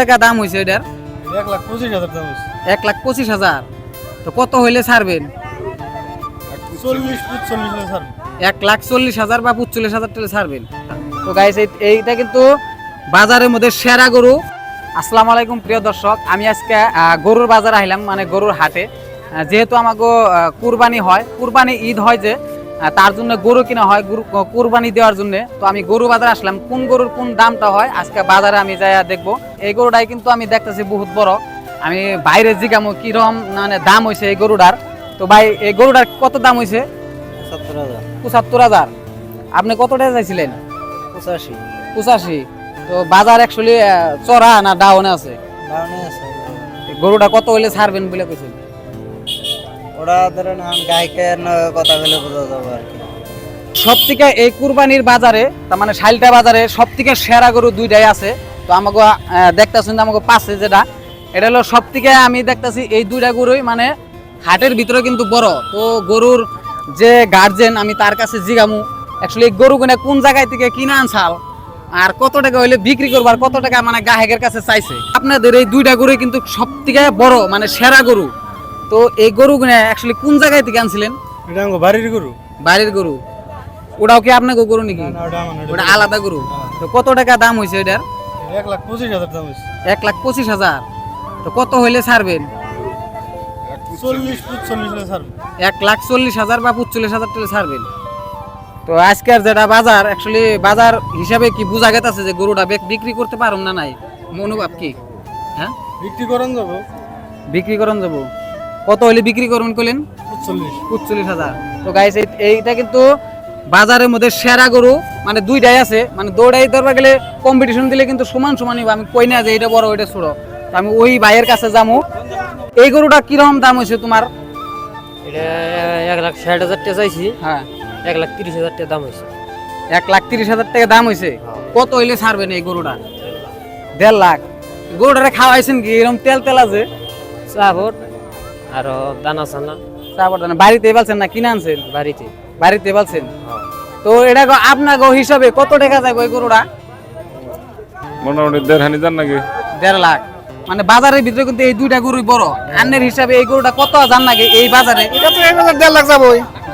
টাকা দাম হয়েছে এটার? এক লাখ পঁচিশ হাজার দাম হয়েছে এক লাখ পঁচিশ হাজার। তো কত হইলে ছাড়বেন? এক লাখ চল্লিশ হাজার বা পঁচল্লিশ হাজার টাকা ছাড়বেন। তো গাইস এইটা কিন্তু বাজারের মধ্যে সেরা গরু। আসসালামু আলাইকুম প্রিয় দর্শক। আমি আজকে গরুর বাজার আইলাম মানে গরুর হাটে। যেহেতু আমাকে কুরবানি হয়। কুরবানি ঈদ হয় যে তার জন্য গরু কিনা হয় গরু কুরবানি দেওয়ার জন্য। তো আমি গরু বাজারে আসলাম কোন গরুর কোন দামটা হয় আজকে বাজারে আমি যাই দেখব। এই গরুটাই কিন্তু আমি দেখতেছি বহুত বড়। আমি বাইরে জিগামো কিরম মানে দাম হয়েছে এই গরুটার। তো ভাই এই গরুটার কত দাম হয়েছে পঁচাত্তর হাজার। আপনি কত টাকা চাইছিলেন? পঁচাশি। পঁচাশি। তো বাজার অ্যাকচুয়ালি চড়া না ডাউনে আছে? গরুটা কত হইলে ছাড়বেন বলে কইছেন? ওরা ধরেন গায়কের কথা বলে বোঝা যাবে আর কি। সব থেকে এই কুরবানির বাজারে, তার মানে শাইলটা বাজারে সব থেকে সেরা গরু দুইটাই আছে। তো আমাকে দেখতেছেন আমাকে পাশে যেটা, এটা হলো সব থেকে আমি দেখতেছি এই দুইটা গরুই মানে হাটের ভিতরে কিন্তু বড়। তো গরুর যে গার্জেন আমি তার কাছে জিগামু অ্যাকচুয়ালি গরু কিনা কোন জায়গায় থেকে কিনে আনছাল, আর কত টাকা হইলে বিক্রি করব, আর কত টাকা মানে গ্রাহকের কাছে চাইছে। আপনাদের এই দুইটা গরুই কিন্তু সব থেকে বড় মানে সেরা গরু। তো এই গরু অ্যাকচুয়ালি কোন জায়গায় থেকে আনছিলেন? এটা আমার বাড়ির গরু। বাড়ির গরু। ওটাও কি আপনাকে গরু নাকি? ওটা আলাদা গরু। তো কত টাকা দাম হয়েছে এটার? এক লাখ পঁচিশ হাজার দাম হয়েছে এক লাখ পঁচিশ হাজার। তো কত হইলে ছাড়বেন? এক লাখ চল্লিশ হাজার বা পঁচল্লিশ হাজার টাকা ছাড়বেন। তো আজকের যেটা বাজার অ্যাকচুয়ালি বাজার হিসাবে কি বোঝা গেছে যে গরুটা বেক- বিক্রি করতে পারুন না নাই? মনোভাব কি? হ্যাঁ? বিক্রি করেন যাব। বিক্রি করুন যাব। কত হইলে বিক্রি করবেন করলেন চল্লিশ পঁচল্লিশ হাজার। তো গাইস এইটা কিন্তু বাজারের মধ্যে সেরা গরু মানে দুইটাই আছে। মানে দৌড়াই ধরবা গেলে কম্পিটিশন দিলে কিন্তু সমান সমানই আমি কই না যে এটা বড় ওইটা ছোট। তো আমি ওই ভাইয়ের কাছে যাব এই গরুটা কীরকম দাম হয়েছে তোমার? এটা এক লাখ ষাট হাজার টাকা চাইছি। হ্যাঁ। এক লাখ তিরিশ হাজার টাকা দাম হয়েছে। এক লাখ তিরিশ হাজার টাকা দাম হয়েছে? কত হইলে ছাড়বেন এই গরুটা? দেড় লাখ। গরুটারে খাওয়াইছেন কি? এরকম তেল তেল আছে? চাবর আর দানা তারপর জানেন, বাড়িতে পালছেন না? কিনে আনছেন? বাড়িতে। বাড়িতে পালছেন? তো এটা আপনার হিসাবে কত টাকা যাবে ওই গরুটা? মোটামুটি দেড় হানি যান নাকি? দেড় লাখ। মানে বাজারের ভিতরে কিন্তু এই দুইটা গরুই বড়। আন্নের হিসাবে এই গরুটা কত জান নাকি এই বাজারে? এটা তো এক হাজার দেড় লাখ যাব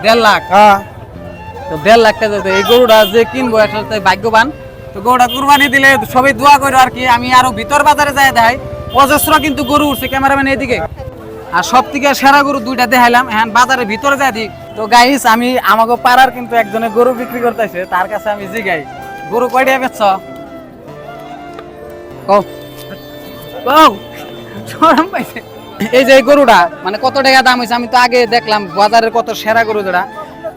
দেড় লাখ? হ্যাঁ। তো দেড় লাখ টাকা যেত এই গরুটা যে কিনবো একটা ভাগ্যবান। তো গরুটা কুরবানি দিলে সবাই দোয়া করো আর কি আমি আরও ভিতর বাজারে যাই দেখাই। অজস্র কিন্তু গরু উঠছে ক্যামেরাম্যান এদিকে আর সব থেকে সেরা গরু দুইটা দেখাইলাম। এখন বাজারের ভিতরে যাই তো গাইস আমি আমাকে পাড়ার কিন্তু একজনে গরু বিক্রি করতেছে তার কাছে আমি জিগাই। গরু কয়টা বেচছ? পাইছে। এই যে গরুটা মানে কত টাকা দাম হয়েছে আমি তো আগে দেখলাম বাজারের কত সেরা গরু যেটা।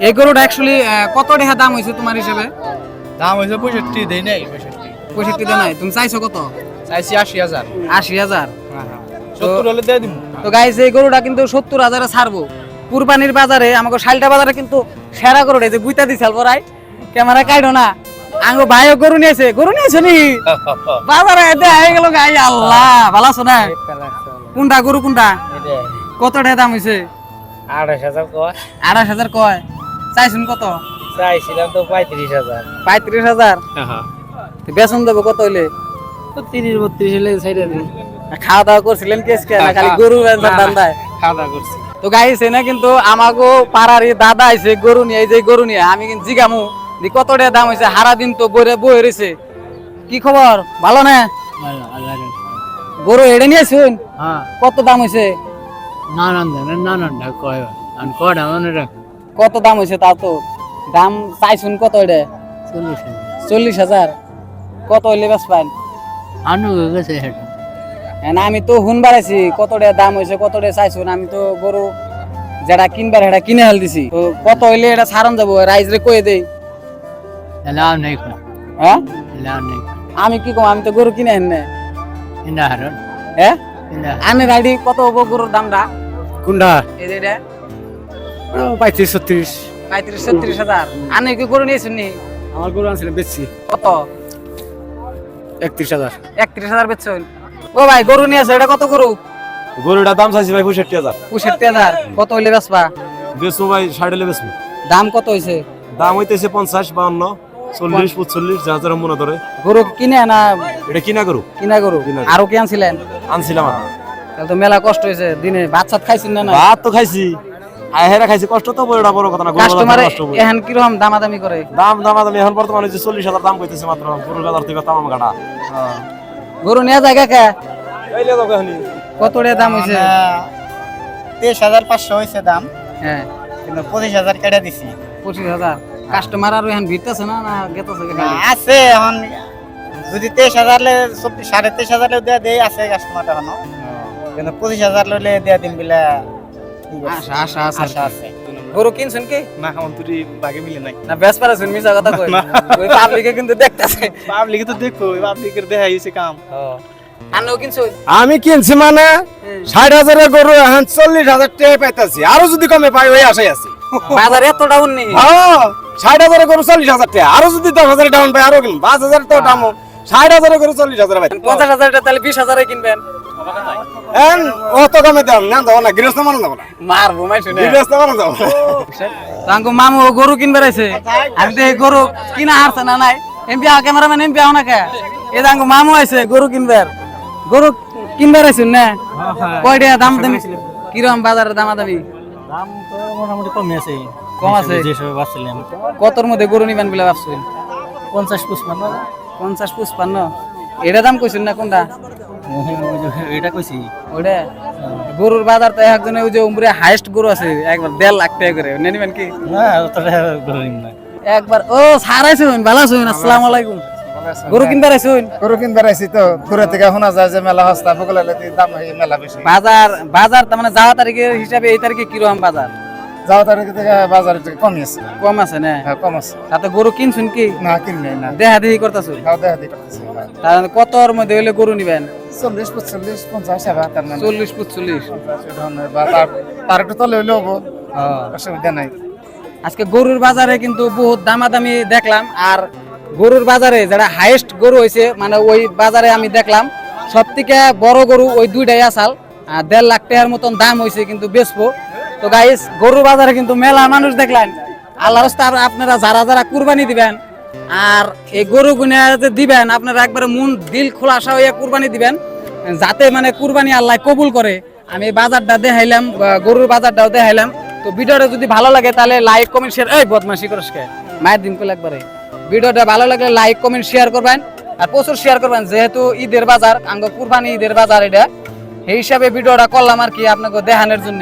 এই গরুটা অ্যাকচুয়ালি কত টাকা দাম হয়েছে তোমার হিসেবে? দাম হয়েছে পঁয়ষট্টি দেই নাই পঁয়ষট্টি। পঁয়ষট্টি দিয়ে নাই। তুমি চাইছো কত? চাইছি আশি হাজার। আশি হাজার? সত্তর হলে দিয়ে দিব তো গাইস এই গরুটা কিন্তু সত্তর হাজারে ছাড়বো। কুরবানির বাজারে আমাকে শালটা বাজারে কিন্তু সেরা গরুটা এই যে বুইতা দিছাল পরাই ক্যামেরা কাইডো না। আঙ্গো ভাইও গরু নিয়েছে। গরু নিয়েছে নি? বাজারে হয়ে গেল গাই আল্লাহ ভালো আছো না? কোনটা গরু কোনটা? কত টাকা দাম হয়েছে আঠাশ হাজার কয়। আঠাশ হাজার কয়। চাইছুন কত? চাইছিলাম তো পঁয়ত্রিশ হাজার। পঁয়ত্রিশ হাজার? তো বেতন দেবো কত হইলে? তিরিশ বত্রিশ হলে সাইডে দিন খাওয়া দাওয়া করছিলেন কেস কে না খালি গরু ধান্দায় খাওয়া দাওয়া করছি। তো গাইছে না কিন্তু আমাগো পাড়ার এই দাদা আইছে গরু নিয়ে যে গরু নিয়ে আমি কিন্তু জিগামু। দি কত টাকা দাম হয়েছে হারা দিন তো বইরে বই রয়েছে কি খবর? ভালো না? গরু এড়ে নিয়েছুন? হ্যাঁ। কত দাম হয়েছে মানে কত দাম হয়েছে তাও তো? দাম চাইছুন কত এটা? চল্লিশ চল্লিশ হাজার। কত হইলে বেশ পাইন আনু গেছে হেঁটে না আমি তো হুন বাড়াইছি কত টাকা দাম হয়েছে কত টাকা চাইছুন আমি তো গরু যেটা কিনবার সেটা কিনে হেল দিছি। তো কত হইলে এটা ছাড়ন যাব? রাইজ রে কয়ে দেই। লাভ নেই হ্যাঁ? লাভ নেই আমি কি কম? আমি তো গরু কিনে হেন না হারন হ্যাঁ? ইন্দা আনে রাইডি কত হব গরুর দামটা? কোনটা? এটা। পঁয়ত্রিশ ছত্রিশ। পঁয়ত্রিশ ছত্রিশ হাজার। আনে কি গরু নিয়েছেন নি? আমার গরু আনছিলাম বেচছি। কত? একত্রিশ হাজার। একত্রিশ হাজার বেচছেন? ও ভাই গরু নিয়েছে এটা কত গরু? গরুটার দাম চাইছি ভাই পঁয়ষট্টি হাজার। পঁয়ষট্টি হাজার। কত হইলে বেচবা? বেচবো ভাই ষাট বেচবো। দাম কত হয়েছে দাম হইতেছে পঞ্চাশ বাউন্ন চল্লিশ পঁচল্লিশ যা যারা মনে ধরে গরু কিনে না? এটা কিনা গরু? কিনা গরু? আরও কি আনছিলেন? আনছিলাম আমি। তাহলে তো মেলা কষ্ট হয়েছে দিনে ভাত সাত খাইছেন না না ভাত তো খাইছি। আহেরা খাইছি কষ্ট তো বড় বড় কথা না কাস্টমারে কষ্ট বই। এখন দামাদামি করে? দাম দাম দাম এখন বর্তমানে যে চল্লিশ হাজার দাম কইতেছে মাত্র গরুর বাজার থেকে তামাম কাটা। গরু নিয়ে যায় কাকা? কত দাম হয়েছে তেইশ হাজার পাঁচশো হয়েছে দাম। হ্যাঁ। কিন্তু পঁচিশ হাজার কেটে দিছি। পঁচিশ হাজার। কাস্টমার আর এখন ভিড়তেছে না না গেতেছে খালি আছে এখন। যদি তেইশ হাজার লে চব্বিশ সাড়ে তেইশ হাজার দেওয়া দেয় আছে কাস্টমার এখনও। কিন্তু পঁচিশ হাজার লইলে দেওয়া দিন বিলা আশা আশা আশা আছে। গরু কিনছেন কি? না বাগে মিলে নাই। না বেশ পারাছেন মিছা কথা কই ওই পাবলিকে কিন্তু দেখতাছে। পাবলিকে তো পাবলিকের দেখা হয়েছে কাম। আনও কিনছো? আমি কিনছি মানে ষাট হাজারের গরু এখন চল্লিশ হাজার টাকা পাইতেছি। আরও যদি কমে পাই ওই আশাই আছি। বাজার এত ডাউন নেই। হ্যাঁ ষাট হাজারের গরু চল্লিশ হাজার টাকা। আরও যদি দশ হাজার ডাউন পাই আরও কিনবো। পাঁচ হাজার তো দাম ষাট হাজারের গরু চল্লিশ হাজার পাই পঞ্চাশ হাজার টাকা তাহলে বিশ হাজারে কিনবেন। এখন অত কমে দাম না যাব না গৃহস্থ মানুষ যাব না। মারবো মাই শুনে। গৃহস্থ মানুষ যাব। তাঙ্কু মামু গরু কিনবে রাইছে আমি তো এই গরু কিনা হারছে না নাই। এমপি আ ক্যামেরাম্যান এমপি আও না কে? এ তাঙ্কু মামু আইছে গরু কিনবে গরু কিনবে রাইছেন না? কয় টাকা দাম দামি কিরম বাজারের দামা দামি দাম তো মোটামুটি কমে আছে। কম আছে? যেসব ভাবছিলাম। কতর মধ্যে গরু নিবেন বলে ভাবছেন? পঞ্চাশ পুষ্পান্ন পঞ্চাশ পুষ্পান্ন এটা দাম কইছেন না কোনটা? এটা কইছি। ওটা গরুর বাজার তো একজনে ওই যে উমরে হাইয়েস্ট গরু আছে একবার দেড় লাখ টাকা করে। নিয়ে নিবেন কি? না অতটা গরিব না। একবার ও সার আইসুন ভালো আছেন আসসালামু আলাইকুম। গরু কিনতে আইসুন? গরু কিনতে রাইছি তো দূরে থেকে শোনা যায় যে মেলা সস্তা বগলে দাম মেলা বেশি। বাজার বাজার তার মানে যাওয়া তারিখের হিসাবে এই তারিখে কীরকম বাজার? যাওয়া তারিখ থেকে বাজার কমই আছে। কম আছে না? হ্যাঁ কম আছে। তাতে গরু কিনছুন কি? না কিনবে না। দেহা দেহি করতেছুন? খাওয়া দেখা দিয়ে করতেছি। তার কতর মধ্যে হইলে গরু নিবেন? চল্লিশ পঁচল্লিশ পঞ্চাশ সেবা তার মানে। চল্লিশ পঁচল্লিশ। তার একটু তলে হইলেও হব। অসুবিধা নাই। আজকে গরুর বাজারে কিন্তু বহুত দামাদামি দেখলাম আর গরুর বাজারে যারা হাইয়েস্ট গরু হয়েছে মানে ওই বাজারে আমি দেখলাম সব থেকে বড় গরু ওই দুইটাই আসাল আর দেড় লাখ টাকার মতন দাম হয়েছে কিন্তু বেচবো। তো গাইস গরুর বাজারে কিন্তু মেলা মানুষ দেখলেন। আল্লাহ আপনারা যারা যারা কুরবানি দিবেন আর এই গরু গুনে যে দিবেন, আপনারা একবারে মন, দিল খোলাসা হয়ে কুরবানি দিবেন, যাতে মানে কুরবানি আল্লাহ কবুল করে। আমি বাজারটা দেখাইলাম গরুর বাজারটাও দেখাইলাম। তো ভিডিওটা যদি ভালো লাগে তাহলে লাইক কমেন্ট শেয়ার এই বদমাশি করিস কে? মায়ের দিন করলে একবারে। ভিডিওটা ভালো লাগলে লাইক কমেন্ট শেয়ার করবেন। আর প্রচুর শেয়ার করবেন, যেহেতু ঈদের বাজার, আঙ্গ কুরবানি ঈদের বাজার এটা। সেই হিসাবে ভিডিওটা করলাম আর কি আপনাকে দেখানোর জন্য।